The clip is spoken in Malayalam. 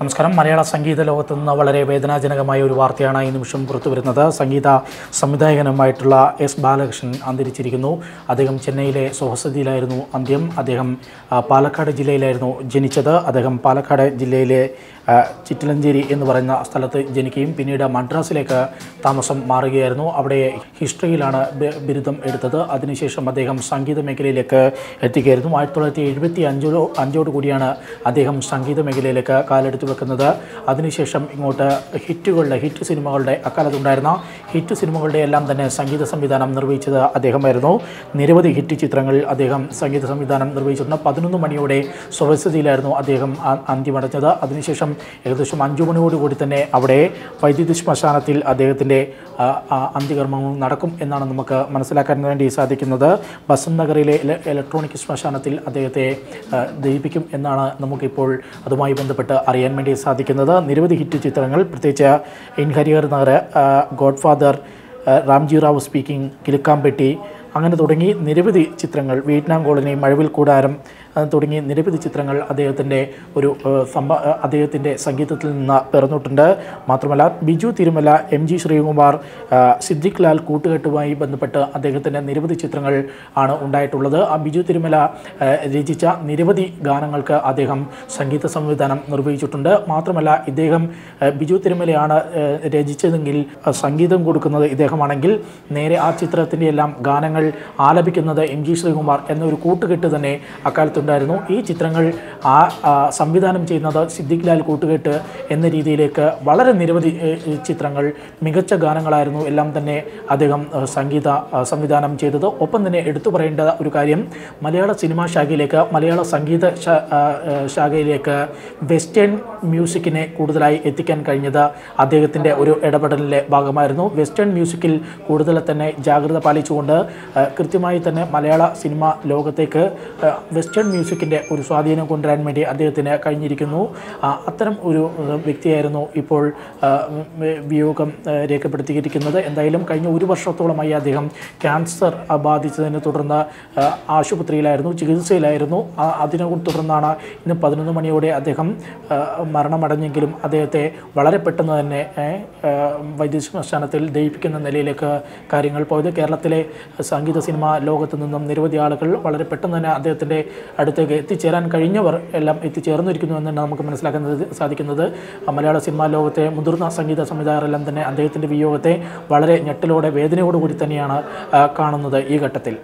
നമസ്കാരം. മലയാള സംഗീത ലോകത്ത് നിന്ന് വളരെ വേദനാജനകമായ ഒരു വാർത്തയാണ് ഈ നിമിഷം പുറത്തുവരുന്നത്. സംഗീത സംവിധായകനുമായിട്ടുള്ള എസ് ബാലകൃഷ്ണൻ അന്തരിച്ചിരിക്കുന്നു. അദ്ദേഹം ചെന്നൈയിലെ സ്വഹസതിയിലായിരുന്നു അന്ത്യം. അദ്ദേഹം പാലക്കാട് ജില്ലയിലായിരുന്നു ജനിച്ചത്. അദ്ദേഹം പാലക്കാട് ജില്ലയിലെ ചിറ്റിലഞ്ചേരി എന്ന് പറയുന്ന സ്ഥലത്ത് ജനിക്കുകയും പിന്നീട് മദ്രാസിലേക്ക് താമസം മാറുകയായിരുന്നു. അവിടെ ഹിസ്റ്ററിയിലാണ് ബിരുദം എടുത്തത്. അതിനുശേഷം അദ്ദേഹം സംഗീത മേഖലയിലേക്ക് എത്തിക്കുകയായിരുന്നു ആയിരത്തി തൊള്ളായിരത്തി എഴുപത്തി അഞ്ചോ അഞ്ചോട് കൂടിയാണ് അദ്ദേഹം സംഗീത മേഖലയിലേക്ക് കാലെടുത്ത് വെക്കുന്നത്. അതിനുശേഷം ഇങ്ങോട്ട് ഹിറ്റുകളുടെ ഹിറ്റ് സിനിമകളുടെ അക്കാലത്തുണ്ടായിരുന്ന ഹിറ്റ് സിനിമകളുടെ എല്ലാം തന്നെ സംഗീത സംവിധാനം നിർവഹിച്ചത് അദ്ദേഹമായിരുന്നു. നിരവധി ഹിറ്റ് ചിത്രങ്ങളിൽ അദ്ദേഹം സംഗീത സംവിധാനം നിർവഹിച്ചിട്ടുണ്ട് പതിനൊന്ന് മണിയോടെ സ്വസ്ഥതയിലായിരുന്നു അദ്ദേഹം അന്തിമടഞ്ഞത് അതിനുശേഷം ഏകദേശം അഞ്ചു മണിയോടുകൂടി തന്നെ അവിടെ വൈദ്യുതി ശ്മശാനത്തിൽ അദ്ദേഹത്തിന്റെ ആ, നടക്കും എന്നാണ് നമുക്ക് മനസ്സിലാക്കാൻ വേണ്ടി സാധിക്കുന്നത്. ബസന്ത് നഗറിലെ ഇലക്ട്രോണിക് ശ്മശാനത്തിൽ അദ്ദേഹത്തെ ദഹിപ്പിക്കും എന്നാണ് നമുക്കിപ്പോൾ അതുമായി ബന്ധപ്പെട്ട് അറിയാൻ വേണ്ടി സാധിക്കുന്നത്. നിരവധി ഹിറ്റ് ചിത്രങ്ങൾ പ്രത്യേകിച്ച് in Harihar Nagar godfather Ramji Rao speaking Kilukkampetti അങ്ങനെ തുടങ്ങി നിരവധി ചിത്രങ്ങൾ. വിയറ്റ്നാം കോളനി മഴവിൽ കൂടാരം തുടങ്ങി നിരവധി ചിത്രങ്ങൾ അദ്ദേഹത്തിന്റെ ഒരു സംഭ അദ്ദേഹത്തിന്റെ സംഗീതത്തിൽ നിന്ന് പിറന്നിട്ടുണ്ട്. മാത്രമല്ല ബിജു തിരുമല എം ജി ശ്രീകുമാർ സിദ്ദിഖ് ലാൽ കൂട്ടുകെട്ടുമായി ബന്ധപ്പെട്ട് അദ്ദേഹത്തിന്റെ നിരവധി ചിത്രങ്ങൾ ആണ് ഉണ്ടായിട്ടുള്ളത്. ആ ബിജു തിരുമല രചിച്ച നിരവധി ഗാനങ്ങൾക്ക് അദ്ദേഹം സംഗീത സംവിധാനം നിർവഹിച്ചിട്ടുണ്ട്. മാത്രമല്ല ഇദ്ദേഹം ബിജു തിരുമലയാണ് രചിച്ചതെങ്കിൽ സംഗീതം കൊടുക്കുന്നത് ഇദ്ദേഹമാണെങ്കിൽ നേരെ ആ ചിത്രത്തിന്റെ എല്ലാം ഗാനങ്ങൾ ആലപിക്കുന്നത് എം ജി ശ്രീകുമാർ എന്നൊരു കൂട്ടുകെട്ട് തന്നെ അക്കാലത്തുണ്ടായിരുന്നു ഈ ചിത്രങ്ങൾ ആ സംവിധാനം ചെയ്യുന്നത് സിദ്ദിഖ് ലാൽ കൂട്ടുകെട്ട് എന്ന രീതിയിലേക്ക് വളരെ നിരവധി ചിത്രങ്ങൾ മികച്ച ഗാനങ്ങളായിരുന്നു എല്ലാം തന്നെ അദ്ദേഹം സംഗീത സംവിധാനം ചെയ്തത്. ഒപ്പം തന്നെ എടുത്തു പറയേണ്ട ഒരു കാര്യം മലയാള സിനിമാ ശാഖയിലേക്ക് മലയാള സംഗീത ശാഖയിലേക്ക് വെസ്റ്റേൺ മ്യൂസിക്കിനെ കൂടുതലായി എത്തിക്കാൻ കഴിഞ്ഞത് അദ്ദേഹത്തിന്റെ ഒരു ഇടപെടലിന്റെ ഭാഗമായിരുന്നു. വെസ്റ്റേൺ മ്യൂസിക്കിൽ കൂടുതൽ തന്നെ ജാഗ്രത പാലിച്ചുകൊണ്ട് കൃത്യമായി തന്നെ മലയാള സിനിമ ലോകത്തേക്ക് വെസ്റ്റേൺ മ്യൂസിക്കിന്റെ ഒരു സ്വാധീനം കൊണ്ടുവരാൻ വേണ്ടി അദ്ദേഹത്തിന് കഴിഞ്ഞിരിക്കുന്നു. അത്തരം ഒരു വ്യക്തിയായിരുന്നു ഇപ്പോൾ വിയോഗം രേഖപ്പെടുത്തിയിരിക്കുന്നത്. എന്തായാലും കഴിഞ്ഞ ഒരു വർഷത്തോളമായി അദ്ദേഹം ക്യാൻസർ ബാധിച്ചതിനെ തുടർന്ന് ആശുപത്രിയിലായിരുന്നു ചികിത്സയിലായിരുന്നു. അതിനെ തുടർന്നാണ് ഇന്ന് പതിനൊന്ന് മണിയോടെ അദ്ദേഹം മരണമടഞ്ഞെങ്കിലും അദ്ദേഹത്തെ വളരെ പെട്ടെന്ന് തന്നെ ശ്മശാനത്തിൽ ദയിപ്പിക്കുന്ന നിലയിലേക്ക് കാര്യങ്ങൾ പോയത്. കേരളത്തിലെ സംഗീത സിനിമ ലോകത്ത് നിന്നും നിരവധി ആളുകൾ വളരെ പെട്ടെന്ന് തന്നെ അദ്ദേഹത്തിന്റെ അടുത്തേക്ക് എത്തിച്ചേരാൻ കഴിഞ്ഞവർ എല്ലാം എത്തിച്ചേർന്നിരിക്കുന്നു എന്നാണ് നമുക്ക് മനസ്സിലാക്കുന്നത് സാധിക്കുന്നത്. മലയാള സിനിമാ ലോകത്തെ മുതിർന്ന സംഗീത സംവിധായകരെല്ലാം തന്നെ അദ്ദേഹത്തിന്റെ വിയോഗത്തെ വളരെ ഞെട്ടലോടെ വേദനയോടുകൂടി തന്നെയാണ് കാണുന്നത് ഈ ഘട്ടത്തിൽ.